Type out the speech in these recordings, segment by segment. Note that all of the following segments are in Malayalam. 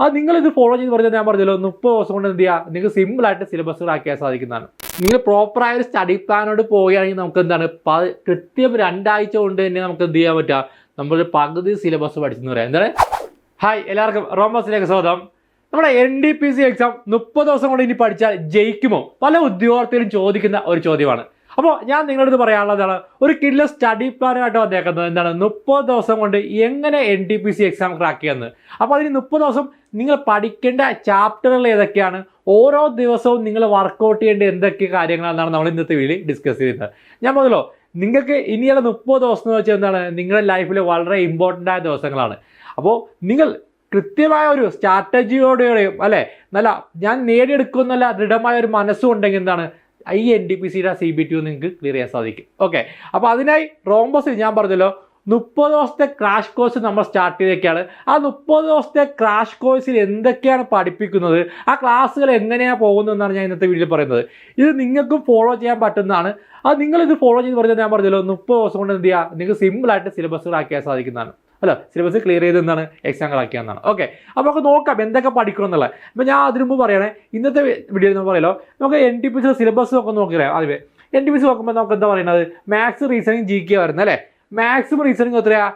അത് നിങ്ങൾ ഇത് ഫോളോ ചെയ്ത് പറഞ്ഞാൽ ഞാൻ പറഞ്ഞല്ലോ മുപ്പത് ദിവസം കൊണ്ട് എന്ത് ചെയ്യുക നിങ്ങൾക്ക് സിമ്പിൾ ആയിട്ട് സിലബസുകൾ ആക്കിയാൽ സാധിക്കുന്നതാണ്. നിങ്ങൾ പ്രോപ്പറായ ഒരു സ്റ്റഡി പ്ലാനോട് പോവുകയാണെങ്കിൽ നമുക്ക് എന്താണ്? കൃത്യം രണ്ടാഴ്ച കൊണ്ട് തന്നെ നമുക്ക് എന്ത് ചെയ്യാൻ പറ്റുക? നമ്മളൊരു പകുതി സിലബസ് പഠിച്ചെന്ന് പറയാം. എന്താണ്? ഹായ് എല്ലാവർക്കും റോമസിലേക്ക് സ്വാഗതം. നമ്മുടെ N D P C exam മുപ്പത് ദിവസം കൊണ്ട് ഇനി പഠിച്ചാൽ ജയിക്കുമോ? പല ഉദ്യോഗാർത്ഥികളും ചോദിക്കുന്ന ഒരു ചോദ്യമാണ്. അപ്പോൾ ഞാൻ നിങ്ങളുടെ അടുത്ത് പറയാനുള്ളതാണ് ഒരു കിഡിലെ സ്റ്റഡി പ്ലാനുമായിട്ട് വന്നേക്കുന്നത് എന്താണ്? മുപ്പത് ദിവസം കൊണ്ട് എങ്ങനെ N D P C exam crack ചെയ്യുന്നത്? അപ്പോൾ അതിന് മുപ്പത് ദിവസം നിങ്ങൾ പഠിക്കേണ്ട ചാപ്റ്ററുകൾ ഏതൊക്കെയാണ്? ഓരോ ദിവസവും നിങ്ങൾ വർക്കൗട്ട് ചെയ്യേണ്ട എന്തൊക്കെ കാര്യങ്ങളാണെന്നാണ് നമ്മൾ ഇന്നത്തെ വീഡിയോയിൽ ഡിസ്കസ് ചെയ്യുന്നത് ഞാൻ പറഞ്ഞല്ലോ നിങ്ങൾക്ക് ഇനിയുള്ള മുപ്പത് ദിവസം എന്ന് വെച്ചാൽ എന്താണ്? നിങ്ങളുടെ ലൈഫിൽ വളരെ ഇമ്പോർട്ടന്റ് ആയ ദിവസങ്ങളാണ്. അപ്പോൾ നിങ്ങൾ കൃത്യമായ ഒരു സ്ട്രാറ്റജിയോടെയും അല്ലേ? നല്ല ഞാൻ നേടിയെടുക്കുന്നല്ല ദൃഢമായ ഒരു മനസ്സും ഉണ്ടെങ്കിൽ എന്താണ്? ഈ എൻ ഡി പി സിയുടെ സി ബി ടി നിങ്ങൾക്ക് ക്ലിയർ ചെയ്യാൻ സാധിക്കും. ഓക്കെ അപ്പോൾ അതിനായി റോംബസിൽ ഞാൻ പറഞ്ഞല്ലോ മുപ്പത് ദിവസത്തെ ക്രാഷ് കോഴ്സ് നമ്മൾ സ്റ്റാർട്ട് ചെയ്തൊക്കെയാണ് ആ മുപ്പത് ദിവസത്തെ ക്രാഷ് കോഴ്സിൽ എന്തൊക്കെയാണ് പഠിപ്പിക്കുന്നത്? ആ ക്ലാസ്സുകൾ എങ്ങനെയാണ് പോകുന്നതെന്നാണ് ഞാൻ ഇന്നത്തെ വീഡിയോയിൽ പറയുന്നത്. ഇത് നിങ്ങൾക്കും ഫോളോ ചെയ്യാൻ പറ്റുന്നതാണ്. അത് നിങ്ങൾ ഇത് ഫോളോ ചെയ്ത് പറഞ്ഞാൽ ഞാൻ പറഞ്ഞല്ലോ മുപ്പത് ദിവസം കൊണ്ട് എന്ത് ചെയ്യുക നിങ്ങൾക്ക് സിമ്പിളായിട്ട് സിലബസുകൾ ആക്കിയാൽ സാധിക്കുന്നതാണ്. അല്ല സിലബസ് ക്ലിയർ ചെയ്ത് എന്താണ്? എക്സാം കളാക്കിയെന്നാണ് ഓക്കെ അപ്പോൾ നമുക്ക് നോക്കാം എന്തൊക്കെ പഠിക്കണം എന്നുള്ളത്. അപ്പോൾ ഞാൻ അതിനു മുമ്പ് പറയണേ ഇന്നത്തെ വീഡിയോയിൽ നമ്മൾ പറയലോ നമുക്ക് എൻ ടി പി സിലബസ് ഒക്കെ നോക്കിയാൽ അതിൽ എൻ ടി പി സി നോക്കുമ്പോൾ നമുക്ക് എന്താ പറയുന്നത് മാത്സ് റീസണിങ് ജി കെ വരുന്നത് അല്ലേ? മാക്സിമം റീസണിങ് എത്രയാ?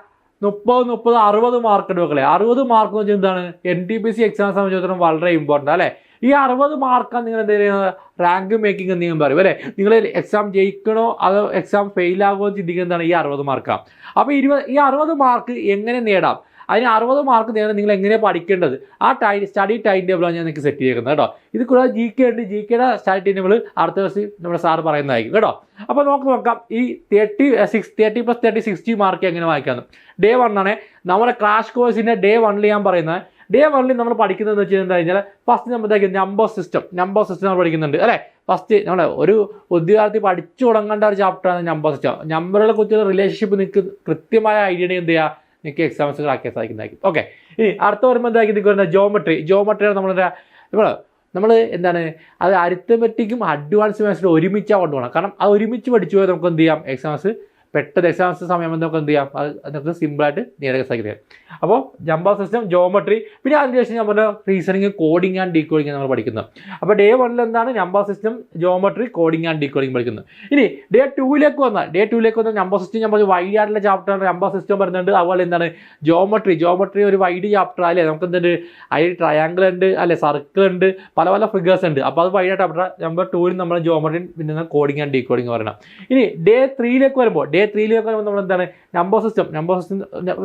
മുപ്പത് മുപ്പത് അറുപത് മാർക്ക് മക്കളെ. അറുപത് മാർക്ക് എന്ന് വെച്ചാൽ എന്താണ്? N T P C exam സംബന്ധിച്ചിടത്തോളം വളരെ ഇമ്പോർട്ടന്റ് അല്ലേ? ഈ അറുപത് മാർക്കാണ് നിങ്ങൾ എന്ത് ചെയ്യുന്നത്? റാങ്ക് മേക്കിംഗ് എന്ന് ഞാൻ പറയും. അല്ലേ നിങ്ങൾ എക്സാം ജയിക്കണോ അതോ എക്സാം ഫെയിലാകുമോ ചിന്തിക്കുന്നതാണ് ഈ അറുപത് മാർക്കാണ് അപ്പോൾ ഇരുപത് ഈ അറുപത് മാർക്ക് എങ്ങനെ നേടാം? അതിന് അറുപത് മാർക്ക് നേടാൻ നിങ്ങൾ എങ്ങനെ പഠിക്കേണ്ടത്? ആ ടൈം സ്റ്റഡി ടൈം ടേബിളാണ് ഞാൻ നിങ്ങൾക്ക് സെറ്റ് ചെയ്തേക്കുന്നത് കേട്ടോ. ഇത് കൂടാതെ ജി കെ ഉണ്ട്. ജി കെയുടെ സ്റ്റഡി ടൈം ടേബിൾ അടുത്ത ദിവസം നമ്മുടെ സാർ പറയുന്നതായിരിക്കും കേട്ടോ. അപ്പോൾ നമുക്ക് നോക്കാം. ഈ thirty six thirty plus thirty sixty mark എങ്ങനെ വായിക്കാമെന്ന്. ഡേ വണ്ണാണ് നമ്മുടെ ക്രാഷ് കോഴ്സിന്റെ ഡേ വണ്ണിൽ ഞാൻ പറയുന്നത് ഡേ വണ്ണിൽ നമ്മൾ പഠിക്കുന്നതെന്ന് വെച്ച് കഴിഞ്ഞാൽ ഫസ്റ്റ് നമ്മൾ നമ്പർ സിസ്റ്റം നമ്പർ സിസ്റ്റം നമ്മൾ പഠിക്കുന്നുണ്ട്. അല്ലേ? ഫസ്റ്റ് നമ്മൾ ഒരു ഉദ്യോഗാർത്ഥി പഠിച്ചു തുടങ്ങേണ്ട ഒരു ചാപ്റ്ററാണ് നമ്പർ സിസ്റ്റം നമ്പറുകളെ കുറിച്ചുള്ള റിലേഷൻഷിപ്പ് നിങ്ങൾക്ക് കൃത്യമായ ഐഡിയ എന്ത് ചെയ്യുക നിങ്ങൾക്ക് എക്സാംസുകൾ ആക്കിയാൽ സാധിക്കുന്നതായിരിക്കും ഓക്കെ ഇനി അടുത്ത വരുമ്പോൾ എന്തായിരിക്കും നിങ്ങൾക്ക് വരുന്നത്? ജോമെട്രി ജോമെട്രിയാണ് നമ്മളെന്താ നമ്മൾ നമ്മൾ എന്താണ്? അത് അരിത്തമെറ്റിക്കും അഡ്വാൻസ് മാത്സിലും ഒരുമിച്ചാണ് കൊണ്ടുപോകണം. കാരണം അത് ഒരുമിച്ച് പഠിച്ചു പോയാൽ നമുക്ക് എന്ത് ചെയ്യാം? എക്സാംസ് പെട്ടെന്ന് ദശാംശ സമയം നമുക്ക് എന്ത് ചെയ്യാം? അത് നമുക്ക് സിമ്പിളായിട്ട് നേടാൻ സാധിക്കുന്നത് അപ്പോൾ ജമ്പ സിസ്റ്റം ജോമെട്രി പിന്നെ അതിനുശേഷം പറഞ്ഞ റീസണിങ് കോഡിംഗ് ആൻഡ് ഡീകോഡിങ് നമ്മൾ പഠിക്കുന്നത്. അപ്പോൾ ഡേ വണ്ണിൽ എന്താണ്? Number system geometry coding and decoding പഠിക്കുന്നത്. ഇനി ഡേ ടൂവിലേക്ക് വന്നാൽ ഡേ ടൂവിലേക്ക് വന്നാൽ നമ്പർ സിസ്റ്റം ഞാൻ പറഞ്ഞു വൈഡ് ആയിട്ടുള്ള ചാപ്റ്റർ നമ്പർ സിസ്റ്റം വരുന്നുണ്ട്. അതുപോലെ എന്താണ്? ജോമെട്രി ജോമെട്രി ഒരു വൈഡ് ചാപ്റ്റർ അല്ലേ? നമുക്ക് എന്തുണ്ട്? അതിൽ ട്രയാങ്കിൾ ഉണ്ട് അല്ലെ? സർക്കിൾ ഉണ്ട് പല പല ഫിഗേഴ്സ് ഉണ്ട്. അപ്പോൾ അത് വൈഡ് ചാപ്റ്റർ നമ്പർ ടൂവിൽ നമ്മൾ ജോമെട്രി പിന്നെ കോഡിങ് ആൻഡ് ഡീകോഡിങ് പറയണം. ഇനി ഡേ ത്രീയിലേക്ക് വരുമ്പോൾ ഡേ ത്രീയിലേക്ക് നമ്മൾ എന്താണ് നമ്പർ സിസ്റ്റം നമ്പർ സിസ്റ്റം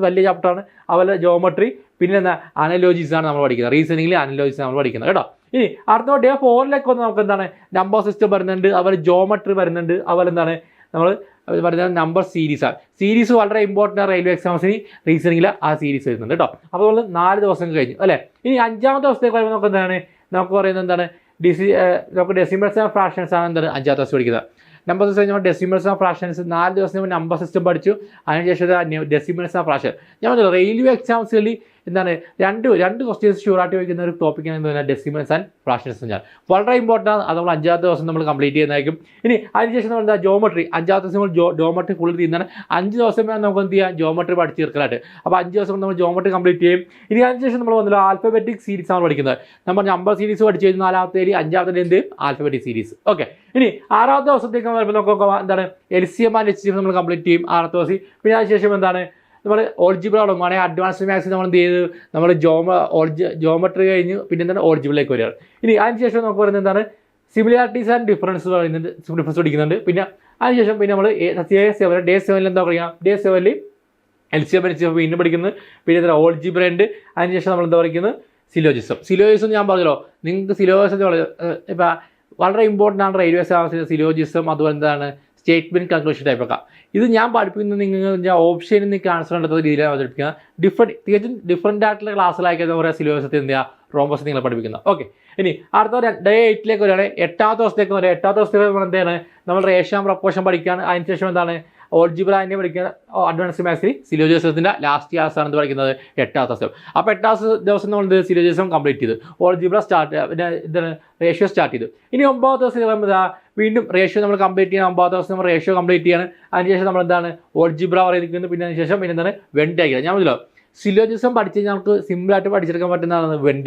വലിയ ചാപ്റ്ററാണ് അതുപോലെ ജോമെട്രി പിന്നെ എന്താ അനലോജീസാണ് നമ്മൾ പഠിക്കുന്നത്. റീസണിങ്ങിൽ അനലോജിസ് നമ്മൾ പഠിക്കുന്നത് കേട്ടോ? ഇനി അടുത്ത ഡേ ഫോറിലേക്ക് വന്ന് നമുക്ക് എന്താണ് നമ്പർ സിസ്റ്റം വരുന്നുണ്ട് അതുപോലെ ജോമെട്രി വരുന്നുണ്ട് അതുപോലെ എന്താണ് നമ്മൾ പറയുന്നത് നമ്പർ സീരീസാണ് സീരീസ് വളരെ ഇമ്പോർട്ടന്റ് റെയിൽവേ എക്സാംസിന് റീസണിങ്ങിൽ ആ സീരീസ് വരുന്നുണ്ട് കേട്ടോ? അപ്പോൾ നമ്മൾ നാല് ദിവസം കഴിഞ്ഞു അല്ലേ? ഇനി അഞ്ചാമത്തെ ദിവസത്തേക്ക് വരുമ്പോൾ നമുക്ക് എന്താണ് നമുക്ക് പറയുന്നത് എന്താണ് ഡിസി നമുക്ക് ഡെസിമൽസ് ആൻഡ് ഫ്രാക്ഷൻസ് ആണ് എന്താണ് അഞ്ചാമത്തെ ദിവസം പഠിക്കുന്നത്. നമ്പർ സിസ്റ്റം നമ്മൾ ഡെസിമൽസ് ഓഫ് ഫ്രാക്ഷൻസ് നാല് ദിവസം നമ്മൾ നമ്പർ സിസ്റ്റം പഠിച്ചു. അതിനുശേഷം ഡെസിമൽസ് ആൻഡ് ഫ്രാക്ഷൻ ഞാൻ പറഞ്ഞു റെയിൽവേ എക്സാംസുകളിൽ എന്താണ് രണ്ട് രണ്ട് ക്വസ്റ്റ്യൻസ് ഷുവറായിട്ട് വയ്ക്കുന്ന ഒരു ടോപ്പിക്കാണ് എന്ന് പറഞ്ഞാൽ ഡെസിമൽസ് ആൻഡ് ഫ്രാക്ഷൻസ് പറഞ്ഞാൽ. വളരെ ഇമ്പോർട്ടന്റ് ആണ്. അത് നമ്മൾ അഞ്ചാമത്തെ ദിവസം നമ്മൾ കംപ്ലീറ്റ് ചെയ്യുന്നതായിരിക്കും. ഇനി അതിനുശേഷം നമ്മൾ എന്താ ജോമെട്രി അഞ്ചാമത്തെ ദിവസം നമ്മൾ ജോ ജോമെട്രി ഫുൾ ചെയ്യുന്നതാണ്. അഞ്ച് ദിവസം വേണം നമുക്ക് എന്ത് ചെയ്യാം? ജോമെട്രി പഠിച്ച് തീർക്കലായിട്ട്. അപ്പോൾ അഞ്ച് ദിവസം നമ്മൾ ജോമെട്രി കംപ്ലീറ്റ് ചെയ്യും. ഇനി അതിനുശേഷം നമ്മൾ വന്നത് ആൽഫബറ്റിക് സീരീസ് ആണ് പഠിക്കുന്നത്. നമ്മൾ നമ്പർ സീരീസ് പഠിച്ചു കഴിഞ്ഞാൽ നാലാമത്തെ അഞ്ചാമത്തെ എന്ത്? ആൽഫബറ്റിക് സീരീസ് ഓക്കെ ഇനി ആറാമത്തെ ദിവസത്തേക്ക് വരുമ്പോൾ നമുക്ക് എന്താണ്? L C M and H C നമ്മൾ കംപ്ലീറ്റ് ചെയ്യും ആറാമത്തെ ദിവസം. പിന്നെ അതിനുശേഷം എന്താണ്? നമ്മൾ ഓൾജിബിൾ തുടങ്ങുകയാണെങ്കിൽ അഡ്വാൻസ് മാത്സ് നമ്മൾ എന്ത് ചെയ്ത്? നമ്മൾ ജോമ ഓൾജി ജോമെട്രി കഴിഞ്ഞ് പിന്നെ എന്താണ് ഓൾജിബിളിലേക്ക് വരികയാണ് ഇനി അതിനുശേഷം നമുക്ക് പറയുന്നത് എന്താണ്? സിമിലാരിറ്റീസ് ആൻഡ് ഡിഫറൻസ് പറയുന്നത് ഡിഫറൻസ് പഠിക്കുന്നുണ്ട്. പിന്നെ അതിനുശേഷം പിന്നെ നമ്മൾ ഡേ സെവൻ ഡേ സെവനിൽ എന്താ പറയുക ഡേ സെവനിൽ L C M L C M വീണ്ടും പഠിക്കുന്നത് പിന്നെ എന്താ ഓൾജിബിൾ ഉണ്ട്. അതിനുശേഷം നമ്മൾ എന്താ പറയുന്നത് സിലോജിസം സിലോജിസം ഞാൻ പറഞ്ഞല്ലോ. നിങ്ങൾക്ക് സിലോജിസം ഇപ്പം വളരെ ഇമ്പോർട്ടന്റ് ആണ് റെയിൽവേ സാധനം സിലോജിസം അതുപോലെ എന്താണ്? സ്റ്റേറ്റ്മെന്റ് കൺക്ലൂഷൻ ടൈപ്പൊക്കെ ഇത് ഞാൻ പഠിപ്പിക്കുന്നത് നിങ്ങൾ ഞാൻ ഓപ്ഷനിൽ നിങ്ങൾക്ക് ആൻസർ കണ്ടെത്തുന്ന രീതിയിലാണ് പഠിപ്പിക്കുക. ഡിഫറെന്റ് തികച്ചും ഡിഫറെന്റ് ആയിട്ടുള്ള ക്ലാസ്സിലാക്കി എന്താ പറയുക സിലബസത്തിൽ എന്ത് ചെയ്യുക റോംബസ് നിങ്ങൾ പഠിപ്പിക്കുന്നത് ഓക്കെ ഇനി അടുത്ത ഡേ എയ്റ്റിലേക്ക് വരികയാണ്. എട്ടാമത്തെ ദിവസത്തേക്ക് വരിക എട്ടാമത്തെ ദിവസത്തേക്ക് എന്താണ്? നമ്മൾ റേഷ്യം പ്രപ്പോഷൻ പഠിക്കുകയാണ്. അതിനുശേഷം എന്താണ്? ഓൾജിബ്ര എന്നെ പഠിക്കുന്ന അഡ്വാൻസ് മാത്സിൽ സിലോജിസത്തിന്റെ ലാസ്റ്റ് ക്ലാസ് ആണ് പഠിക്കുന്നത്. എട്ടാമത്തെ ദിവസം അപ്പോൾ എട്ടാമത്തെ ദിവസം നമ്മൾ സിലോജിസം കംപ്ലീറ്റ് ചെയ്തു. ഓൾജിബ്ര സ്റ്റാർട്ട് പിന്നെ ഇതാണ് റേഷ്യോ സ്റ്റാർട്ട് ചെയ്തു. ഇനി ഒമ്പതാമത്തെ ദിവസം ഇതാ വീണ്ടും റേഷ്യോ നമ്മൾ കംപ്ലീറ്റ് ചെയ്യണം. ഒമ്പതാമത്തെ ദിവസം നമ്മൾ റേഷ്യോ കംപ്ലീറ്റ് ചെയ്യാണ്. അതിനുശേഷം നമ്മൾ എന്താണ്? ഓൾജിബ്ര പറയുന്നത് പിന്നെ അതിനുശേഷം പിന്നെ എന്താണ്? വെൻ ഡയഗ്രാം ഞാൻ പറഞ്ഞല്ലോ? സിലോജിസം പഠിച്ച് നമുക്ക് സിമ്പിളായിട്ട് പഠിച്ചെടുക്കാൻ പറ്റുന്നതാണ് വെൻ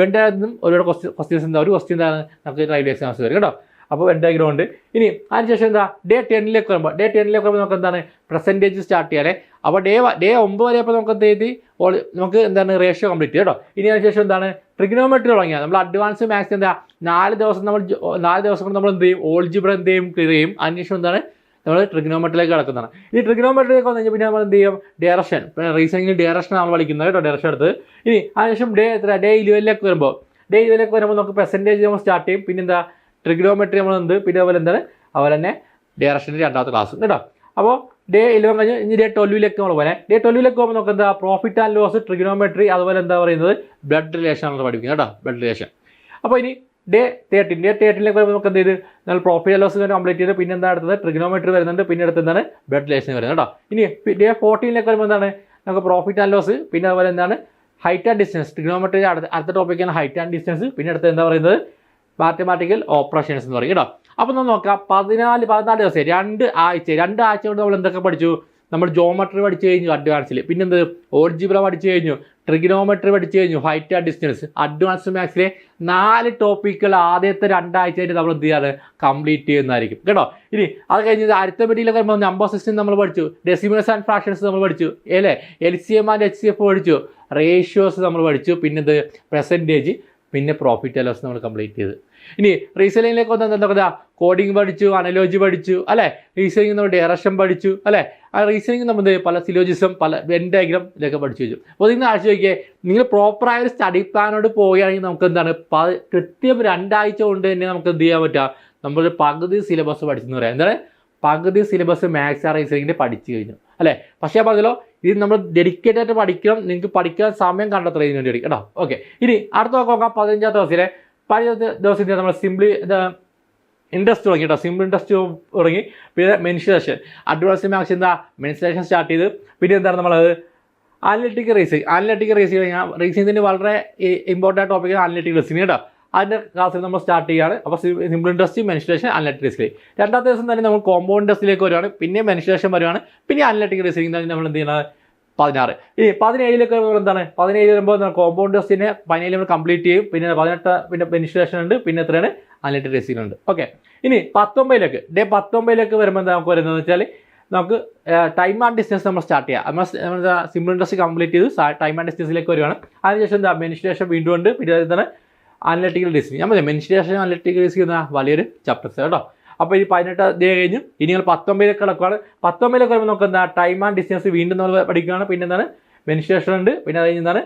വെൻഡായിരുന്നു ഒരുപാട് ക്വസ്റ്റ്യൻ ക്വസ്റ്റ്യൻസ് എന്താ ഒരു ക്വസ്റ്റ്യൻ എന്താണ്? നമുക്ക് റെയിൽവേ എക്സാംസ് വരും. കേട്ടോ? അപ്പോൾ വെൻ ഡയഗ്രാം ഉണ്ട് ഇനി അതിനുശേഷം എന്താ? ഡേ ടെന്നിലേക്ക് വരുമ്പോൾ ഡേ ടെന്നിലേക്ക് വരുമ്പോൾ നമുക്ക് എന്താണ്? പെർസെന്റേജ് സ്റ്റാർട്ട് ചെയ്യാല്ലേ അപ്പോൾ ഡേ ഡേ ഒമ്പത് വരെ അപ്പോൾ നമുക്ക് എന്ത് ചെയ്ത്? ഓൾ- നമുക്ക് എന്താണ്? റേഷ്യോ കംപ്ലീറ്റ് കേട്ടോ. ഇനി അതിനുശേഷം എന്താണ്? ട്രിഗ്നോമെട്രി തുടങ്ങിയാൽ നമ്മൾ അഡ്വാൻസ് മാത്സ് എന്താ? നാല് ദിവസം നമ്മൾ നാല് ദിവസം കൊണ്ട് നമ്മൾ എന്ത് ചെയ്യും? ഓൾജിബ്ര എന്ത് ചെയ്യും? ക്ലിയർ ചെയ്യും. അതിനുശേഷം എന്താണ്? നമ്മൾ ട്രിഗ്നോമെട്രിയിലേക്ക് കിടക്കുന്നതാണ്. ഇനി ട്രിഗ്നോമെട്രിയിലേക്ക് വന്നു കഴിഞ്ഞാൽ പിന്നെ നമ്മൾ എന്ത് ചെയ്യും? ഡയറക്ഷൻ പിന്നെ റീസണിങ് ഡയറക്ഷൻ നമ്മൾ പഠിക്കുന്നത് കേട്ടോ ഡയറക്ഷൻ എടുത്ത്. ഇനി അതിനുശേഷം ഡേ എത്ര? ഡേ ഇലവനിലേക്ക് വരുമ്പോൾ ഡേ ഇലവനിലേക്ക് വരുമ്പോൾ നമുക്ക് പെർസെന്റേജ് നമ്മൾ സ്റ്റാർട്ട് ചെയ്യും. പിന്നെ എന്താ? ട്രിഗ്നോമെട്രി നമ്മൾ എന്ത്? പിന്നെ അതുപോലെ എന്താണ്? അതുപോലെ തന്നെ ഡയറക്ഷന്റെ രണ്ടാമത്തെ ക്ലാസ് കേട്ടോ? അപ്പോൾ ഡേ ഇലവൻ കഴിഞ്ഞ് ഇനി ഡേ ട്വൽവിലേക്ക് നമ്മൾ പോലെ ഡേ ട്വൽവിലേക്ക് പോകുമ്പോൾ നമുക്ക് എന്താ? പ്രോഫിറ്റ് ആൻഡ് ലോസ് ട്രിഗ്നോമെട്രി അതുപോലെ എന്താ പറയുന്നത്? ബ്ലഡ് റിലേഷൻ ആണ് പഠിക്കുന്നത് കേട്ടോ. ബ്ലഡ് റിലേഷൻ അപ്പോൾ ഇനി ഡേ തേർട്ടീൻ ഡേ തേർട്ടീനിലേക്ക് വരുമ്പോൾ നമുക്ക് എന്ത് ചെയ്ത്? നമ്മൾ പ്രോഫിറ്റ് ആൻഡ് ലോസ് കംപ്ലീറ്റ് ചെയ്ത് പിന്നെ എന്താ അടുത്തത്? ട്രിഗ്നോമെട്രി വരുന്നുണ്ട്. പിന്നെ അടുത്ത് എന്താണ്? ബ്ലഡ് റിലേഷൻ വരുന്നത് കേട്ടോ. ഇനി ഡേ ഫോർട്ടീനിലേക്ക് വരുമ്പോൾ എന്താണ്? നമുക്ക് പ്രോഫിറ്റ് ആൻഡ് ലോസ് പിന്നെ അതുപോലെ എന്താണ്? ഹൈറ്റ് ആൻഡ് ഡിസ്റ്റൻസ് ട്രിഗ്നോമെട്രി അടുത്ത അടുത്ത ടോപ്പിക്കാണ് ഹൈറ്റ് ആൻഡ് ഡിസ്റ്റൻസ് പിന്നെ അടുത്ത് എന്താ പറയുന്നത്? മാത്തമാറ്റിക്കൽ ഓപ്പറേഷൻസ് എന്ന് പറയും കേട്ടോ? അപ്പോൾ നമ്മൾ നോക്കാം. പതിനാല് പതിനാല് ദിവസം രണ്ട് ആഴ്ച രണ്ട് ആഴ്ച കൊണ്ട് നമ്മൾ എന്തൊക്കെ പഠിച്ചു? നമ്മൾ ജോമെട്രി പഠിച്ചു കഴിഞ്ഞു അഡ്വാൻസിൽ പിന്നെന്ത്? ഓർജിബ്ര പഠിച്ചു കഴിഞ്ഞു. ട്രിഗനോമെട്രി പഠിച്ചു കഴിഞ്ഞു. ഹൈറ്റ് ആൻഡ് ഡിസ്റ്റൻസ് അഡ്വാൻസ് മാത്സിലെ നാല് ടോപ്പിക്കുകൾ ആദ്യത്തെ രണ്ടാഴ്ചയായിട്ട് നമ്മൾ എന്ത് ചെയ്യാണ് കംപ്ലീറ്റ് ചെയ്യുന്നതായിരിക്കും. കേട്ടോ? ഇനി അത് കഴിഞ്ഞ് അരിത്തമെറ്റിയിലൊക്കെ വരുമ്പോൾ നമ്പർ സിസ്റ്റം നമ്മൾ പഠിച്ചു. ഡെസിമൽസ് ആൻഡ് ഫ്രാക്ഷൻസ് നമ്മൾ പഠിച്ചു. അല്ലേ? L C M and H C F പഠിച്ചു. റേഷ്യോസ് നമ്മൾ പഠിച്ചു. പിന്നെന്ത്? പെർസെന്റേജ് പിന്നെ പ്രോഫിറ്റ് ലോസ് നമ്മൾ കംപ്ലീറ്റ് ചെയ്ത്. ഇനി റീസെല്ലിങ്ങിലേക്ക് വന്നാൽ എന്താ കോഡിംഗ് പഠിച്ചു അനലോജി പഠിച്ചു അല്ലേ? റീസെല്ലിംഗ് നമ്മൾ ഡയറക്ഷൻ പഠിച്ചു അല്ലേ? ആ റീസെല്ലിംഗ് നമ്മൾ പല സിലോജിസം പല വെൻ ഡയഗ്രാം ഇതൊക്കെ പഠിച്ചു വെച്ചു. അപ്പോൾ നിങ്ങൾ ആഴ്ച നോക്കിയേ നിങ്ങൾ പ്രോപ്പറായ ഒരു സ്റ്റഡി പ്ലാനോട് പോവുകയാണെങ്കിൽ നമുക്ക് എന്താണ്? കൃത്യം രണ്ടാഴ്ച കൊണ്ട് തന്നെ നമുക്ക് എന്ത് ചെയ്യാൻ പറ്റുക? നമ്മൾ പകുതി സിലബസ് പഠിച്ചെന്ന് പറയാം. എന്താണ്? പകുതി സിലബസ് മാത്സ് ആ റീസെല്ലിങ്ങിന്റെ പഠിച്ചു കഴിഞ്ഞു. അല്ലേ? പക്ഷേ പറഞ്ഞല്ലോ ഇത് നമ്മൾ ഡെഡിക്കേറ്റ് ആയിട്ട് പഠിക്കണം. നിങ്ങൾക്ക് പഠിക്കാൻ സമയം കണ്ടെത്തണം ഇതിന് വേണ്ടി കേട്ടോ? ഓക്കെ ഇനി അടുത്ത നോക്കാം. പതിനഞ്ചാമത്തെ ദിവസത്തിലെ പതിനഞ്ചാമത്തെ ദിവസത്തിൽ നമ്മൾ സിംപ്ലി ഇൻട്രസ്റ്റ് തുടങ്ങി കേട്ടോ. സിമ്പിൾ ഇൻട്രസ്റ്റ് തുടങ്ങി. പിന്നെ മെൻസുറേഷൻ അഡ്വാൻസ് മാക്സ് എന്താ? മെൻസുറേഷൻ സ്റ്റാർട്ട് ചെയ്ത്. പിന്നെ എന്താണ് നമ്മളത്? അനലറ്റിക് റേസിംഗ് അനലറ്റിക് റേസിംഗ് റേസിംഗിന്റെ വളരെ ഇമ്പോർട്ടന്റ് ടോപ്പിക്കാണ് അനലറ്റിക് റേസിംഗ് കേട്ടോ? അതിന്റെ ക്ലാസ്സിൽ നമ്മൾ സ്റ്റാർട്ട് ചെയ്യുകയാണ് അപ്പോൾ simple interest mensuration analytic reasoning രണ്ടാമത്തെ ദിവസം തന്നെ നമ്മൾ കോമ്പൗണ്ട് ഇൻട്രസ്റ്റിലേക്ക് വരുവാണ് പിന്നെ മെൻസുറേഷൻ വരുവാണ് പിന്നെ അനലിറ്റിക് തന്നെ നമ്മൾ എന്ത് ചെയ്യുന്നത്? പതിനാറ്. ഇനി പതിനേഴിലേക്ക് എന്താണ്? പതിനേഴ് വരുമ്പോൾ കോമ്പൗണ്ട് ടെസ്റ്റിനെ പതിനേഴ് നമ്മൾ കംപ്ലീറ്റ് ചെയ്യും. പിന്നെ പതിനെട്ട് പിന്നെ പെനിസ്ട്രേഷൻ ഉണ്ട്. പിന്നെ എത്രയാണ്? അനലറ്റിക് റേസിംഗ് ഉണ്ട്. ഓക്കെ ഇനി പത്തൊമ്പതിലേക്ക്. ഡേ പത്തൊമ്പതിലേക്ക് വരുമ്പോൾ എന്താ നമുക്ക് വരുന്നത് വെച്ചാൽ നമുക്ക് ടൈം ആൻഡ് ഡിസ്റ്റൻസ് നമ്മൾ സ്റ്റാർട്ട് ചെയ്യാം. നമ്മൾ സിമ്പിൾ ഇൻട്രസ്റ്റ് കംപ്ലീറ്റ് ചെയ്ത് ടൈം ആൻഡ് ഡിസ്റ്റൻസിലേക്ക് വരുവാണ് അതിനുശേഷം എന്താ? മെനിസ്ട്രേഷൻ വീണ്ടും ഉണ്ട്. പിന്നെ എന്താണ്? അനലിറ്റിക്കൽ റേസിംഗ് ഞാൻ പറയാം മെൻഷിനേഷൻ അനലറ്റിക്കൽ റേസിംഗ് എന്ന വലിയൊരു ചാപ്റ്റർസ് കേട്ടോ അപ്പോൾ ഈ പതിനെട്ട് ഡേ കഴിഞ്ഞു ഇനി നിങ്ങൾ പത്തൊമ്പതിലേക്ക് കിടക്കുകയാണ് പത്തൊമ്പതിലേക്ക് വരുമ്പോൾ നമുക്ക് എന്താ ടൈം ആൻഡ് ഡിസ്റ്റൻസ് വീണ്ടും നമ്മൾ പഠിക്കുകയാണ്. പിന്നെ എന്താണ് മെൻഷിനേഷൻ ഉണ്ട്. പിന്നെ അത് കഴിഞ്ഞ് എന്താണ്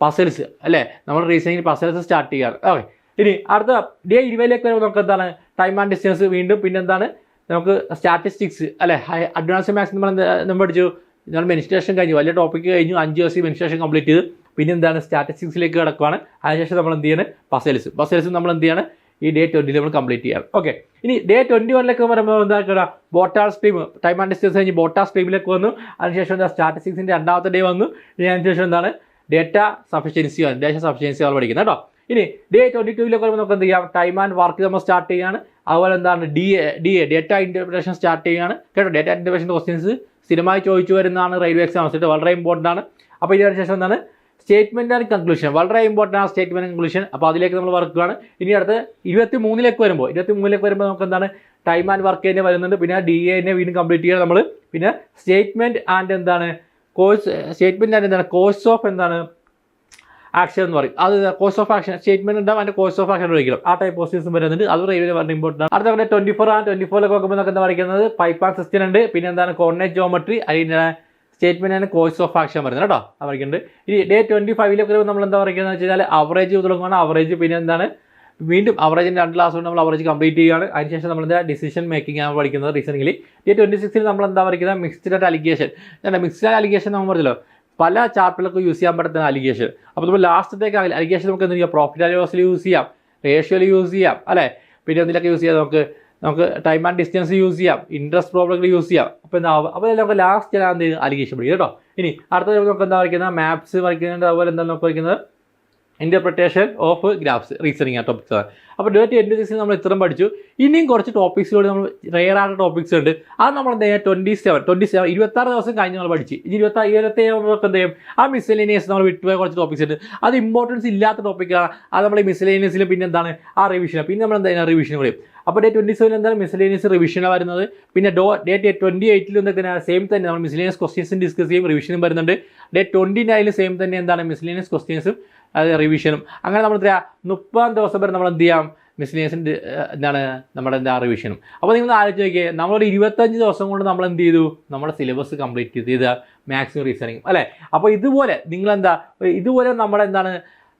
പസൽസ് അല്ലേ? നമ്മൾ റീസെന്റ് പസൽസ് സ്റ്റാർട്ട് ചെയ്യുകയാണ്. ഓക്കെ ഇനി അടുത്ത ഡേ ഇരുപതിലേക്ക് വരുമ്പോൾ നമുക്ക് എന്താണ് ടൈം ആൻഡ് ഡിസ്റ്റൻസ് വീണ്ടും. പിന്നെ എന്താണ് നമുക്ക് സ്റ്റാറ്റിസ്റ്റിക്സ് അല്ലേ? അഡ്വാൻസ് മാത്സ് നമ്മൾ നമ്മൾ പഠിച്ചു. നമ്മൾ മെനിസ്ട്രേഷൻ കഴിഞ്ഞു. വലിയ ടോപ്പിക്ക് കഴിഞ്ഞു. അഞ്ച് ദിവസം മെനിസ്ട്രേഷൻ കംപ്ലീറ്റ് ചെയ്ത്. പിന്നെ എന്താണ് സ്റ്റാറ്റിസ്റ്റിക്സിലേക്ക് കിടക്കുവാണ്. അതിനുശേഷം നമ്മൾ എന്ത് ചെയ്യണം? പസേൽസ് പസേൽസും നമ്മൾ എന്ത് ചെയ്യണം? ഈ ഡേ ട്വന്റിയിൽ നമ്മൾ കംപ്ലീറ്റ് ചെയ്യണം. ഓക്കെ ഇനി ഡേ ട്വന്റി വണ്ണിലേക്ക് വരുമ്പോൾ എന്താ boat and stream time and distance കഴിഞ്ഞ് ബോട്ടാൾ സ്ട്രീമിലേക്ക് വന്നു. അതിനുശേഷം എന്താ? സ്റ്റാറ്റിസ്റ്റിക്സിന്റെ രണ്ടാമത്തെ ഡേ വന്നു. ഇനി അതിനുശേഷം എന്താണ്? ഡേറ്റ സഫിഷ്യൻസി ആണ്. ഡേറ്റ സഫിഷ്യൻസി നമ്മൾ പഠിക്കുന്നത് കേട്ടോ. ഇനി ഡേ ട്വന്റി ടൂവിലൊക്കെ വരുമ്പോൾ നമുക്ക് എന്ത് ചെയ്യാം? ടൈം ആൻഡ് വർക്ക് നമ്മൾ സ്റ്റാർട്ട് ചെയ്യുകയാണ് അതുപോലെ എന്താണ്? D A D A data interpretation start ചെയ്യുകയാണ് കേട്ടോ? ഡേറ്റ ഇന്റർപ്രിറ്റേഷൻ ക്വസ്റ്റ്യൻസ് സ്ഥിരമായി ചോദിച്ചു വരുന്നതാണ് റെയിൽവേ എക്സാംസ് വളരെ ഇമ്പോർട്ടന്റ് ആണ്. അപ്പോൾ ഇതിനുശേഷം എന്താണ്? സ്റ്റേറ്റ്മെന്റ് ആൻഡ് കൺക്ലൂഷൻ വളരെ ഇമ്പോർട്ടന്റ് ആണ് സ്റ്റേറ്റ്മെന്റ് കൺക്ലൂഷൻ അപ്പോൾ അതിലേക്ക് നമ്മൾ വർക്കുകയാണ് ഇനി അടുത്ത് ഇരുപത്തി മൂന്നിലേക്ക് വരുമ്പോൾ ഇരുപത്തി മൂന്നിലേക്ക് വരുമ്പോൾ നമുക്ക് എന്താണ്? ടൈം ആൻഡ് വർക്ക് തന്നെ വരുന്നുണ്ട്. പിന്നെ ഡി എന്നെ വീണ്ടും കംപ്ലീറ്റ് ചെയ്യണം നമ്മൾ പിന്നെ സ്റ്റേറ്റ്മെന്റ് ആൻഡ് എന്താണ്? കോഴ്സ് സ്റ്റേറ്റ്മെന്റ് ആൻഡ് എന്താണ്? കോഴ്സ് ഓഫ് എന്താണ്? ആക്ഷൻ എന്ന് പറയും. അത് കോഴ്സ് ഓഫ് ആക്ഷൻ സ്റ്റേറ്റ്മെന്റ് ഉണ്ടാവും. അതിന്റെ കോഴ്സ് ഓഫ് ആക്ഷൻ വിളിക്കണം ആ ടൈപ്പ് ക്വസ്റ്റ്യൻസ് വരുന്നുണ്ട്. അത് റെയിൽവേ വളരെ ഇമ്പോർട്ടന്റ് ആണ്. അടുത്ത ട്വന്റി ഫോർ ആണ്. ട്വന്റി ഫോറിലൊക്കെ നോക്കുമ്പോൾ നമുക്ക് എന്താ പറയുന്നത് പൈപ്പ് ആൻഡ് സിസ്റ്റം ഉണ്ട്. പിന്നെ എന്താണ്? കോർഡിനേറ്റ് ജോമെട്രി അതിന്റെ സ്റ്റേറ്റ്മെന്റ് ആണ് കോഴ്സ് ഓഫ് ആക്ഷൻ വരുന്നത് കേട്ടോ. പറയുന്നുണ്ട്. ഇനി ഡേ ട്വന്റി ഫൈവിലൊക്കെ നമ്മൾ എന്താ പറയുന്നത് വെച്ച് കഴിഞ്ഞാൽ അവറേജ് തുടങ്ങുകയാണ് അവറേജ് പിന്നെ എന്താണ്? വീണ്ടും അവറേജിന്റെ രണ്ട് ക്ലാസ് കൊണ്ട് നമ്മൾ അവറേജ് കംപ്ലീറ്റ് ചെയ്യുകയാണ് അതിനുശേഷം നമ്മൾ എന്താ? ഡിസിഷൻ മേക്കിംഗ് ആണ് പഠിക്കുന്നത് റീസണിംഗിൽ ഡേ ട്വന്റി സിക്സിൽ നമ്മൾ എന്താ പറയുന്നത്? മിക്സ്ഡ് ആയിട്ട് അലിഗേഷൻ മിക്സ്ഡ് ആയിട്ട് അലിഗേഷൻ നമ്മൾ പറഞ്ഞല്ലോ. പല ചാപ്റ്ററുകൾക്ക് യൂസ് ചെയ്യാൻ പറ്റുന്ന അലിഗേഷൻ അപ്പോൾ നമ്മൾ ലാസ്റ്റത്തേക്ക് അലിഗേഷൻ നമുക്ക് എന്ത് ചെയ്യാം? പ്രോഫിറ്റ് അലോസിൽ യൂസ് ചെയ്യാം. റേഷ്യോയിൽ യൂസ് ചെയ്യാം. അല്ലേ? പിന്നെ എന്തിലൊക്കെ യൂസ് ചെയ്യാം? നമുക്ക് നമുക്ക് ടൈം ആൻഡ് ഡിസ്റ്റൻസ് യൂസ് ചെയ്യാം. ഇൻട്രസ്റ്റ് പ്രോബ്ലം യൂസ് ചെയ്യാം. അപ്പോൾ എന്താ അപ്പോൾ നമുക്ക് ലാസ്റ്റ് ഞാൻ എന്ത് ചെയ്യും? അലിഗേഷൻ പഠിക്കും കേട്ടോ? ഇനി അടുത്ത നമുക്ക് എന്താ വരയ്ക്കുന്നത്? മാപ്സ് വരയ്ക്കുന്നുണ്ട്. അതുപോലെ എന്താണ് നമുക്ക് വരയ്ക്കുന്നത്? ഇന്റർപ്രിട്ടേഷൻ ഓഫ് ഗ്രാഫ്സ് റീസണിങ് ആ ടോപ്പിക്സ് ആണ്. അപ്പോൾ ഡേറ്റ് ട്വന്റി സിക്സിൽ നമ്മൾ ഇത്രയും പഠിച്ചു. ഇനിയും കുറച്ച് ടോപ്പിക്സ് കൂടി നമ്മൾ റെയർ ആയിട്ട് ടോപ്പിക്സ് ഉണ്ട്. അത് നമ്മൾ എന്ത് ചെയ്യുക ട്വന്റി സെവൻ ട്വന്റി സെവൻ ഇരുപത്താറ് ദിവസം കഴിഞ്ഞ് നമ്മൾ പഠിച്ചു. ഇനി ഇരുപത്തി ഏഴ് നമുക്ക് എന്ത് ചെയ്യും? ആ മിസ്സലേനിയസ് നമ്മൾ വിട്ടുപോയ കുറച്ച് ടോപ്പിക്സ് ഉണ്ട്. അത് ഇമ്പോർട്ടൻസ് ഇല്ലാത്ത ടോപ്പിക്കാണ് അത് നമ്മൾ ഈ മിസ്സലേനിയസിൽ പിന്നെ എന്താണ്? ആ റിവിഷൻ പിന്നെ നമ്മൾ എന്താ റിവിഷൻ പറയും അപ്പോൾ ഡേ ട്വന്റി സെവൻ എന്താണ് മിസ്സലേനിയസ് റിവിഷനാണ് വരുന്നത്? പിന്നെ ഡോ ഡേറ്റ് ട്വന്റി എയ്റ്റിൽ എന്തൊക്കെ സെയിം തന്നെ. നമ്മൾ മിസ്സലേനിയസ് ക്വസ്റ്റ്യൻസും ഡിസ്കസ് ചെയ്യും റിവിഷനും വരുന്നുണ്ട്. ഡേ ട്വന്റി നയനിൽ സെയിം തന്നെ എന്താണ്? മിസ്സലേനിയസ് ക്വസ്റ്റ്യൻസും അത് റിവിഷനും അങ്ങനെ നമ്മൾ എന്താ മുപ്പതാം ദിവസം വരെ നമ്മൾ എന്ത് ചെയ്യാം? മിസ്ലേനിയസിന്റെ എന്താണ് നമ്മുടെ എന്താ റിവിഷനും അപ്പോൾ നിങ്ങൾ ആലോചിച്ച് നോക്കിയേ. നമ്മളൊരു ഇരുപത്തഞ്ച് ദിവസം കൊണ്ട് നമ്മൾ എന്ത് ചെയ്തു? നമ്മുടെ സിലബസ് കംപ്ലീറ്റ് ചെയ്ത് മാക്സിമം റീസണിങ് അല്ലേ? അപ്പോൾ ഇതുപോലെ നിങ്ങളെന്താ ഇതുപോലെ നമ്മുടെ എന്താണ്?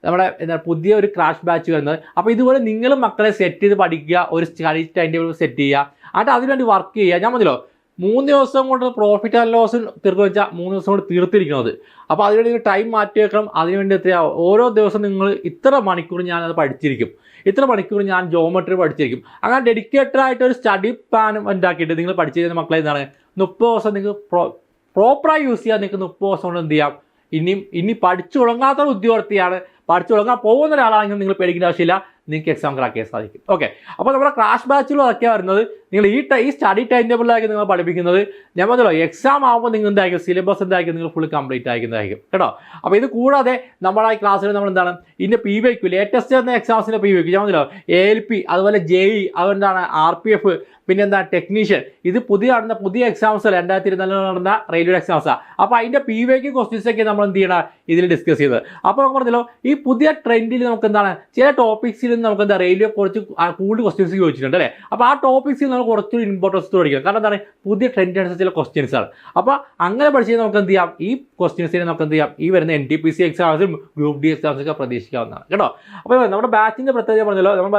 നമ്മുടെ എന്താ പുതിയ ഒരു ക്രാഷ് ബാച്ച് വരുന്നത്. അപ്പോൾ ഇതുപോലെ നിങ്ങൾ മക്കളെ സെറ്റ് ചെയ്ത് പഠിക്കുക. ഒരു സ്റ്റഡി ടൈം ടേബിൾ സെറ്റ് ചെയ്യുക. എന്നിട്ട് അതിനുവേണ്ടി വർക്ക് ചെയ്യുക. ഞാൻ മതിയല്ലോ മൂന്ന് ദിവസം കൊണ്ട് പ്രോഫിറ്റ് ആൻഡ് ലോസ് തീർന്നു വെച്ചാൽ മൂന്ന് ദിവസം കൊണ്ട് തീർത്തിരിക്കുന്നത്. അപ്പോൾ അതിനുവേണ്ടി നിങ്ങൾ ടൈം മാറ്റി വെക്കണം. അതിനുവേണ്ടി എത്രയാ? ഓരോ ദിവസം നിങ്ങൾ ഇത്ര മണിക്കൂർ ഞാൻ അത് പഠിച്ചിരിക്കും. ഇത്ര മണിക്കൂർ ഞാൻ ജോമെട്രി പഠിച്ചിരിക്കും. അങ്ങനെ ഡെഡിക്കേറ്റഡ് ആയിട്ട് ഒരു സ്റ്റഡി പ്ലാൻ ഉണ്ടാക്കിയിട്ട് നിങ്ങൾ പഠിച്ചു ചെയ്യുന്ന മക്കളെ എന്താണ്? മുപ്പത് ദിവസം നിങ്ങൾ പ്രോ പ്രോപ്പറായി യൂസ് ചെയ്യാൻ നിങ്ങൾക്ക് മുപ്പത് ദിവസം കൊണ്ട് എന്ത് ചെയ്യാം? ഇനിയും ഇനി പഠിച്ചു തുടങ്ങാത്ത ഒരു ഉദ്യോഗാർത്ഥിയാണ്. പഠിച്ചു തുടങ്ങാൻ പോകുന്ന ഒരാളാണെങ്കിൽ നിങ്ങൾ പേടിക്കേണ്ട ആവശ്യമില്ല. നിങ്ങൾക്ക് എക്സാം ക്രാക്ക് ചെയ്യാൻ സാധിക്കും. ഓക്കെ അപ്പോൾ നമ്മുടെ ക്രാഷ് ബാച്ചിലും അതൊക്കെയാണ് വരുന്നത് നിങ്ങൾ ഈ ഈ സ്റ്റഡി ടൈം ടേബിളിലായിരിക്കും നിങ്ങൾ പഠിപ്പിക്കുന്നത്. ഞാൻ പറഞ്ഞല്ലോ എക്സാം ആകുമ്പോൾ നിങ്ങൾ എന്തായിരിക്കും? സിലബസ് എന്തായിരിക്കും? നിങ്ങൾ ഫുൾ കംപ്ലീറ്റ് ആയിരിക്കുന്നതായിരിക്കും. കേട്ടോ? അപ്പോൾ ഇത് കൂടാതെ നമ്മുടെ ക്ലാസ്സിൽ നമ്മൾ എന്താണ്? ഇതിന്റെ പി വി ക്യു ലേറ്റസ്റ്റ് എന്ന എക്സാംസിന്റെ പി വി ക്യു ഞാൻ പറഞ്ഞല്ലോ എ എൽ പി അതുപോലെ ജെ ഇ അതുകൊണ്ടാണ് ആർ പി എഫ് പിന്നെന്താ ടെക്നീഷ്യൻ ഇത് പുതിയ നടന്ന പുതിയ എക്സാംസ് രണ്ടായിരത്തി ഇരുപത്തിനാലിൽ നടന്ന റെയിൽവേ എക്സാംസാണ് അപ്പോൾ അതിന്റെ പി വൈക്ക് ക്വസ്റ്റ്യൻസ് ഒക്കെ നമ്മൾ എന്ത് ചെയ്യണം? ഇതിൽ ഡിസ്കസ് ചെയ്തത് അപ്പോൾ നമുക്ക് പറഞ്ഞല്ലോ ഈ പുതിയ ട്രെൻഡിൽ നമുക്ക് എന്താണ്? ചില ടോപ്പിക്സിൽ നമുക്ക് എന്താ? റെയിൽവേ കുറച്ച് കൂടുതൽ ക്വസ്റ്റ്യൻസ് ചോദിച്ചിട്ടുണ്ട് അല്ലേ? അപ്പോൾ ആ ടോപ്പിക്സിൽ നമ്മൾ കുറച്ചുകൂടി ഇമ്പോർട്ടൻസ് പഠിക്കണം കാരണം എന്താണ്? പുതിയ ട്രെൻഡ് അനുസരിച്ച് ചില ക്വസ്റ്റ്യൻസ് ആണ്. അപ്പോൾ അങ്ങനെ പഠിച്ചാൽ നമുക്ക് എന്ത് ചെയ്യാം? ഈ ക്വസ്റ്റ്യൻസിനെ നമുക്ക് എന്ത് ചെയ്യാം? ഈ വരുന്ന എൻ ടി പി സി എക്സാംസും ഗ്രൂപ്പ് ഡി എക്സാംസും ഒക്കെ പ്രതീക്ഷിക്കാവുന്നതാണ്. കേട്ടോ? അപ്പോൾ നമ്മുടെ ബാച്ചിന്റെ പ്രത്യേകത പറഞ്ഞല്ലോ. നമ്മുടെ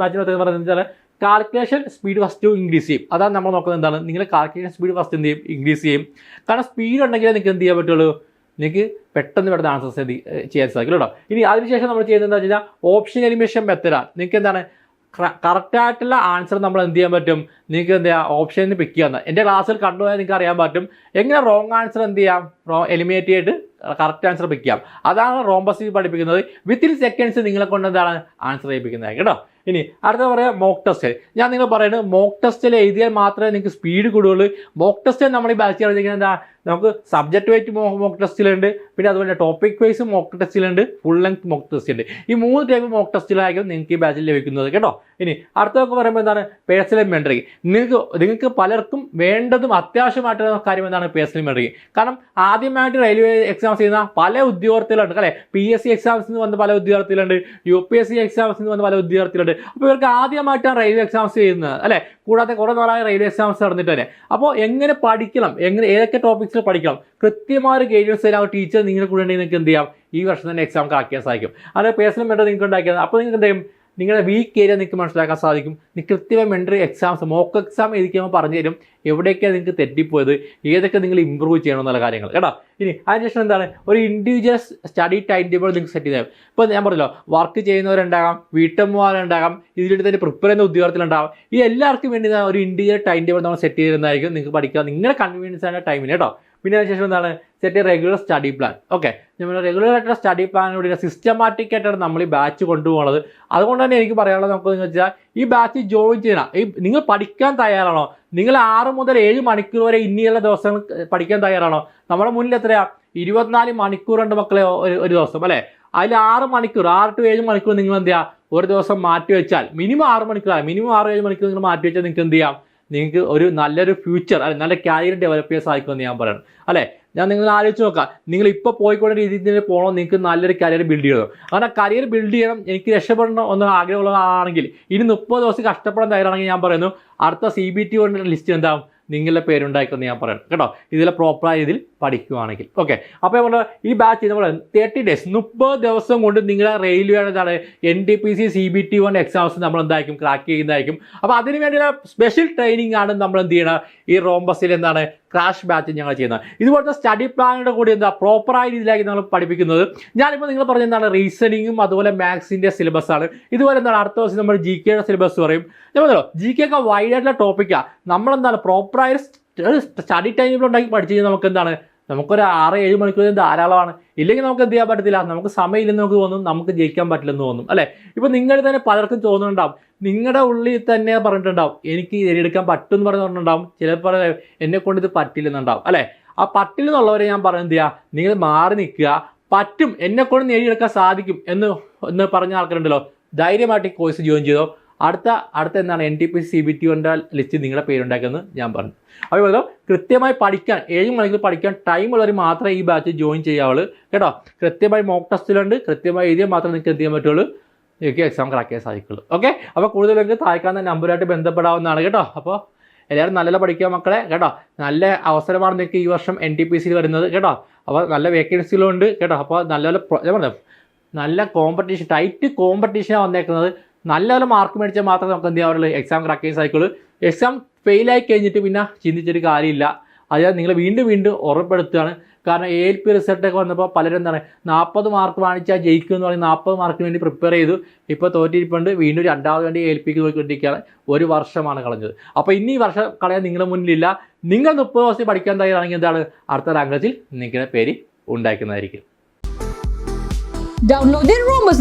ബാച്ചിന്റെ പ്രത്യേകത പറയുന്നത് വെച്ചാൽ കാൽക്കുലേഷൻ സ്പീഡ് ഫസ്റ്റ് ഇൻക്രീസ് ചെയ്യും. അതാണ് നമ്മൾ നോക്കുന്നത് എന്താണ്? നിങ്ങൾ കാൽക്കുലേഷൻ സ്പീഡ് ഫസ്റ്റ് എന്ത് ചെയ്യും? ഇൻക്രീസ് ചെയ്യും. കാരണം സ്പീഡ് ഉണ്ടെങ്കിലേ നിങ്ങൾക്ക് എന്ത് ചെയ്യാൻ പറ്റുള്ളൂ? നിങ്ങൾക്ക് പെട്ടെന്ന് പെട്ടെന്ന് ആൻസേഴ്സ് ചെയ്യാൻ സാധിക്കും കേട്ടോ. ഇനി അതിനുശേഷം നമ്മൾ ചെയ്യുന്നത് എന്താ വെച്ച് കഴിഞ്ഞാൽ ഓപ്ഷൻ എലിമിനേഷൻ മെത്തഡാണ് നിങ്ങൾക്ക് എന്താണ്? കറക്റ്റായിട്ടുള്ള ആൻസർ നമ്മൾ എന്ത് ചെയ്യാൻ പറ്റും? നിങ്ങൾക്ക് എന്ത് ചെയ്യാം? ഓപ്ഷനിൽ പിക്ക് ചെയ്യാം എന്റെ ക്ലാസ്സിൽ കണ്ടുപോയാൽ നിങ്ങൾക്ക് അറിയാൻ പറ്റും. എങ്ങനെ റോങ് ആൻസർ എന്ത് ചെയ്യാം? റോ എലിമിനേറ്റ് ചെയ്തിട്ട് കറക്റ്റ് ആൻസർ പിക്ക് ചെയ്യാം. അതാണ് റോംബസി പഠിപ്പിക്കുന്നത്. വിത്തിൻ സെക്കൻഡ്സ് നിങ്ങളെ കൊണ്ട് എന്താണ് ആൻസർ ചെയ്യിപ്പിക്കുന്നത് കേട്ടോ? ഇനി അടുത്ത പറയാം മോക്ക് ടെസ്റ്റ് ഞാൻ നിങ്ങൾ പറയുന്നത് മോക്ക് ടെസ്റ്റിൽ എഴുതിയാൽ മാത്രമേ നിങ്ങൾക്ക് സ്പീഡ് കൂടുകയുള്ളൂ മോക്ക് ടെസ്റ്റ് നമ്മൾ ഈ ബാച്ച് എന്താ? നമുക്ക് സബ്ജക്റ്റ് വൈറ്റ് മോക്ക് ടെസ്റ്റിലുണ്ട് പിന്നെ അതുപോലെ ടോപ്പിക് വൈസ് മോക്ക് ടെസ്റ്റിലുണ്ട് ഫുൾ ലെങ്ത് മോക്ക് ടെസ്റ്റ് ഉണ്ട് ഈ മൂന്ന് ടൈപ്പ് മോക്ക് ടെസ്റ്റിലായിരിക്കും നിങ്ങൾക്ക് ഈ ബാച്ചിൽ ലഭിക്കുന്നത്. കേട്ടോ? ഇനി അടുത്തതൊക്കെ പറയുമ്പോൾ എന്താണ്? പേഴ്സണൽ മെൻഡറിങ് നിങ്ങൾക്ക് നിങ്ങൾക്ക് പലർക്കും വേണ്ടതും അത്യാവശ്യമായിട്ടുള്ള കാര്യം എന്താണ്? പേഴ്സണൽ മെൻഡറിങ് കാരണം ആദ്യമായിട്ട് റെയിൽവേ എക്സാംസ് ചെയ്യുന്ന പല ഉദ്യോഗാർത്ഥികളുണ്ട്. അല്ലേ? പി എസ് സി എക്സാംസ് നിന്ന് വന്ന പല ഉദ്യോഗാർത്ഥികളുണ്ട്. U P S C exams നിന്ന് വന്ന പല ഉദ്യോഗാർത്ഥികളുണ്ട്. അപ്പോൾ ഇവർക്ക് ആദ്യമായിട്ടാണ് റെയിൽവേ എക്സാംസ് ചെയ്യുന്നത്. അല്ലേ? കൂടാതെ കുറേ നാളായ റെയിൽവേ എക്സാംസ് നടന്നിട്ട് തന്നെ. അപ്പോൾ എങ്ങനെ പഠിക്കണം? എങ്ങനെ ഏതൊക്കെ ടോപ്പിക്സിൽ പഠിക്കണം? കൃത്യമായ ഒരു ഗൈഡൻസ് തരാം ടീച്ചർ നിങ്ങളെ കൂടെ നിങ്ങൾക്ക് എന്ത് ചെയ്യാം? ഈ വർഷം തന്നെ എക്സാം ക്രാക്കിയാൻ സാധിക്കും. അത് പേഴ്സണൽ മെന്റർ നിങ്ങൾക്ക് ഉണ്ടാക്കിയത് അപ്പോൾ നിങ്ങൾക്ക് എന്ത് ചെയ്യും? നിങ്ങളുടെ വീക്ക് ഏരിയ നിങ്ങൾക്ക് മനസ്സിലാക്കാൻ സാധിക്കും. നിങ്ങൾ കൃത്യമായി എൻട്രി എക്സാംസ് മോക്ക് എക്സാം എഴുതിക്കുമ്പോൾ പറഞ്ഞു തരും എവിടെയൊക്കെയാണ് നിങ്ങൾക്ക് തെറ്റിപ്പോയത് ഏതൊക്കെ നിങ്ങൾ ഇമ്പ്രൂവ് ചെയ്യണം എന്നുള്ള കാര്യങ്ങൾ. കേട്ടോ? ഇനി അതിനുശേഷം എന്താണ്? ഒരു ഇൻഡിവിജ്വൽ സ്റ്റഡി ടൈം ടേബിൾ നിങ്ങൾക്ക് സെറ്റ് ചെയ്താൽ ഇപ്പോൾ ഞാൻ പറഞ്ഞല്ലോ വർക്ക് ചെയ്യുന്നവരുണ്ടാകാം വീട്ടമ്മമാരുണ്ടാകാം ഇതിലൂടെ തന്നെ പ്രിപ്പയർ ചെയ്യുന്ന ഉദ്യോഗത്തിലുണ്ടാകാം ഈ എല്ലാവർക്കും വേണ്ടി ഒരു ഇൻഡിവിജ്വൽ ടൈം ടേബിൾ നമ്മൾ സെറ്റ് ചെയ്തിരുന്നതായിരിക്കും നിങ്ങൾക്ക് പഠിക്കുക നിങ്ങളുടെ കൺവീനിയൻസ് ആയ ടൈമിന് കേട്ടോ. പിന്നെ അതിനുശേഷം എന്താണ്? Set regular study plan okay നമ്മൾ റെഗുലർ ആയിട്ടുള്ള സ്റ്റഡി പ്ലാനിലൂടെ സിസ്റ്റമാറ്റിക് ആയിട്ടാണ് നമ്മൾ ഈ ബാച്ച് കൊണ്ടുപോകുന്നത്. അതുകൊണ്ട് തന്നെ എനിക്ക് പറയാനുള്ളത് നമുക്ക് എന്ന് വെച്ചാൽ ഈ ബാച്ച് ജോയിൻ ചെയ്യണം. ഈ നിങ്ങൾ പഠിക്കാൻ തയ്യാറാണോ? നിങ്ങൾ ആറ് മുതൽ ഏഴ് മണിക്കൂർ വരെ ഇനിയുള്ള ദിവസങ്ങൾ പഠിക്കാൻ തയ്യാറാണോ? നമ്മുടെ മുന്നിൽ എത്രയാ? ഇരുപത്തിനാല് മണിക്കൂറുണ്ട് മക്കളെ ഒരു ഒരു ദിവസം അല്ലേ? അതിൽ ആറ് മണിക്കൂർ ആറ് ടു ഏഴ് മണിക്കൂർ നിങ്ങൾ എന്ത് ചെയ്യുക ഒരു ദിവസം മാറ്റി വെച്ചാൽ മിനിമം ആറ് മണിക്കൂറാണ് മിനിമം ആറ് ഏഴ് മണിക്കൂർ നിങ്ങൾ മാറ്റി വെച്ചാൽ നിങ്ങൾക്ക് എന്ത് ചെയ്യാം? നിങ്ങൾക്ക് ഒരു നല്ലൊരു ഫ്യൂച്ചർ അല്ലെ നല്ല കരിയർ ഡെവലപ്പ് ചെയ്യാൻ സാധിക്കുമെന്ന് ഞാൻ പറയണം. അല്ലേ? ഞാൻ നിങ്ങൾ ആലോചിച്ച് നോക്കാം. നിങ്ങൾ ഇപ്പോൾ പോയിക്കൊണ്ട രീതിയിൽ തന്നെ പോകണം നിങ്ങൾക്ക് നല്ലൊരു കരിയർ ബിൽഡ് ചെയ്യണം. അങ്ങനെ കരിയർ ബിൽഡ് ചെയ്യണം എനിക്ക് രക്ഷപ്പെടണം എന്ന് ആഗ്രഹമുള്ളതാണെങ്കിൽ ഇനി മുപ്പത് ദിവസം കഷ്ടപ്പെടാൻ തയ്യാറാണെങ്കിൽ ഞാൻ പറയുന്നു അടുത്ത സി ബി ടി ലിസ്റ്റ് എന്താകും നിങ്ങളുടെ പേരുണ്ടാക്കുമെന്ന് ഞാൻ പറയണം. കേട്ടോ? ഇതിലെ പ്രോപ്പറായ ഇതിൽ പഠിക്കുവാണെങ്കിൽ. ഓക്കെ അപ്പോൾ നമ്മൾ ഈ ബാച്ച് നമ്മൾ തേർട്ടി ഡേയ്സ് മുപ്പത് ദിവസം കൊണ്ട് നിങ്ങളുടെ റെയിൽവേയുടെ എന്താണ് N D P C C B T one exams നമ്മൾ എന്തായിരിക്കും ക്രാക്ക് ചെയ്യുന്നതായിരിക്കും. അപ്പോൾ അതിന് വേണ്ടിയുള്ള സ്പെഷ്യൽ ട്രെയിനിങ് ആണ് നമ്മൾ എന്ത് ചെയ്യണം? ഈ റോംബസിൽ എന്താണ് ക്രാഷ് ബാച്ച് ഞങ്ങൾ ചെയ്യുന്നത്. ഇതുപോലത്തെ സ്റ്റഡി പ്ലാനിന്റെ കൂടി എന്താ പ്രോപ്പറായ രീതിയിലാക്കി നമ്മൾ പഠിപ്പിക്കുന്നത്. ഞാനിപ്പോൾ നിങ്ങൾ പറഞ്ഞ എന്താണ് റീസണിങ്ങും അതുപോലെ മാത്സിന്റെ സിലബസ് ആണ്. ഇതുപോലെ എന്താണ് അടുത്ത ദിവസം നമ്മൾ ജി കെയുടെ സിലബസ് പറയും. ഞാൻ പറഞ്ഞല്ലോ ജി കെ ഒക്കെ വൈഡ് ആയിട്ടുള്ള ടോപ്പിക്കാണ് നമ്മളെന്താണ് പ്രോപ്പറായ സ്റ്റഡി ടൈമിൽ ഉണ്ടാക്കി പഠിച്ചു കഴിഞ്ഞാൽ നമുക്ക് എന്താണ് നമുക്കൊരു ആറ് ഏഴ് മണിക്കൂർ ധാരാളമാണ്. ഇല്ലെങ്കിൽ നമുക്ക് എന്ത് ചെയ്യാൻ പറ്റത്തില്ല? നമുക്ക് സമയമില്ലെന്ന് നമുക്ക് തോന്നും നമുക്ക് ജയിക്കാൻ പറ്റില്ലെന്ന് തോന്നും അല്ലേ? ഇപ്പൊ നിങ്ങൾ തന്നെ പലർക്കും തോന്നുന്നുണ്ടാവും. നിങ്ങളുടെ ഉള്ളിൽ തന്നെ പറഞ്ഞിട്ടുണ്ടാവും എനിക്ക് നേടിയെടുക്കാൻ പറ്റും എന്ന് പറഞ്ഞു പറഞ്ഞിട്ടുണ്ടാവും. ചിലപ്പോൾ എന്നെ കൊണ്ട് ഇത് പറ്റില്ലെന്നുണ്ടാവും അല്ലേ? ആ പറ്റില്ലെന്നുള്ളവരെ ഞാൻ പറഞ്ഞു എന്ത് ചെയ്യുക നിങ്ങൾ മാറി നിൽക്കുക. പറ്റും എന്നെ കൊണ്ട് നേടിയെടുക്കാൻ സാധിക്കും എന്ന് എന്ന് പറഞ്ഞ ആൾക്കാരുണ്ടല്ലോ. ധൈര്യമായിട്ട് ഈ കോഴ്സ് ജോയിൻ ചെയ്തോ. അടുത്ത അടുത്ത എന്താണ്? N T P C B T യുടെ ലിസ്റ്റ് നിങ്ങളുടെ പേരുണ്ടാക്കുമെന്ന് ഞാൻ പറഞ്ഞു. അതുപോലെ കൃത്യമായി പഠിക്കാൻ ഏഴ് മണിക്കൂർ പഠിക്കാൻ ടൈം ഉള്ളവർ മാത്രമേ ഈ ബാച്ച് ജോയിൻ ചെയ്യാവുള്ളൂ. കേട്ടോ? കൃത്യമായി മോക്ക് ടെസ്റ്റിലുണ്ട് കൃത്യമായി എഴുതിയാൽ മാത്രമേ നിങ്ങൾക്ക് എന്ത് ചെയ്യാൻ പറ്റുള്ളൂ? എനിക്ക് എക്സാം ക്രാക്ക് ചെയ്യാൻ സാധിക്കുള്ളൂ. ഓക്കെ അപ്പോൾ കൂടുതൽ നിങ്ങൾക്ക് താഴ്ക്കാവുന്ന നമ്പറുമായിട്ട് ബന്ധപ്പെടാവുന്നതാണ് കേട്ടോ. അപ്പോൾ എല്ലാവരും നല്ല പഠിക്കുക മക്കളെ. കേട്ടോ? നല്ല അവസരമാണ് നിങ്ങൾക്ക് ഈ വർഷം എൻ ടി പി സിയിൽ വരുന്നത്. കേട്ടോ? അപ്പോൾ നല്ല വേക്കൻസികളും ഉണ്ട് കേട്ടോ? അപ്പോൾ നല്ല നല്ല നല്ല കോമ്പറ്റീഷൻ ടൈറ്റ് കോമ്പറ്റീഷനാണ് വന്നേക്കുന്നത് നല്ല നല്ല മാർക്ക് മേടിച്ചാൽ മാത്രമേ നമുക്ക് എന്ത് ചെയ്യാവുള്ളൂ? എക്സാം ക്രാക്ക് ചെയ്യാൻ സാധിക്കുള്ളൂ എക്സാം ഫെയിലായി കഴിഞ്ഞിട്ട് പിന്നെ ചിന്തിച്ചൊരു കാര്യമില്ല. അതായത് നിങ്ങൾ വീണ്ടും വീണ്ടും ഉറപ്പെടുത്തുകയാണ്. കാരണം എ എൽ പി റിസൾട്ടൊക്കെ വന്നപ്പോൾ പലരും എന്താണ് നാൽപ്പത് മാർക്ക് വാങ്ങിച്ചാൽ ജയിക്കും എന്ന് പറഞ്ഞ് നാൽപ്പത് മാർക്കിന് വേണ്ടി പ്രിപ്പയർ ചെയ്തു. ഇപ്പോൾ തോറ്റിരിപ്പുണ്ട്. വീണ്ടും രണ്ടാമത് വേണ്ടി എ എൽ പിക്ക് പോയിക്കൊണ്ടിരിക്കുകയാണ്. ഒരു വർഷമാണ് കളഞ്ഞത്. അപ്പോൾ ഇനി ഈ വർഷം കളയാൻ നിങ്ങളുടെ മുന്നിലില്ല. നിങ്ങൾ മുപ്പത് ദിവസം പഠിക്കാൻ തയ്യാറാണെങ്കിൽ എന്താണ്? അടുത്ത ലാംഗ്വേജിൽ നിങ്ങളുടെ പേര് ഉണ്ടാക്കുന്നതായിരിക്കും. Download the Romus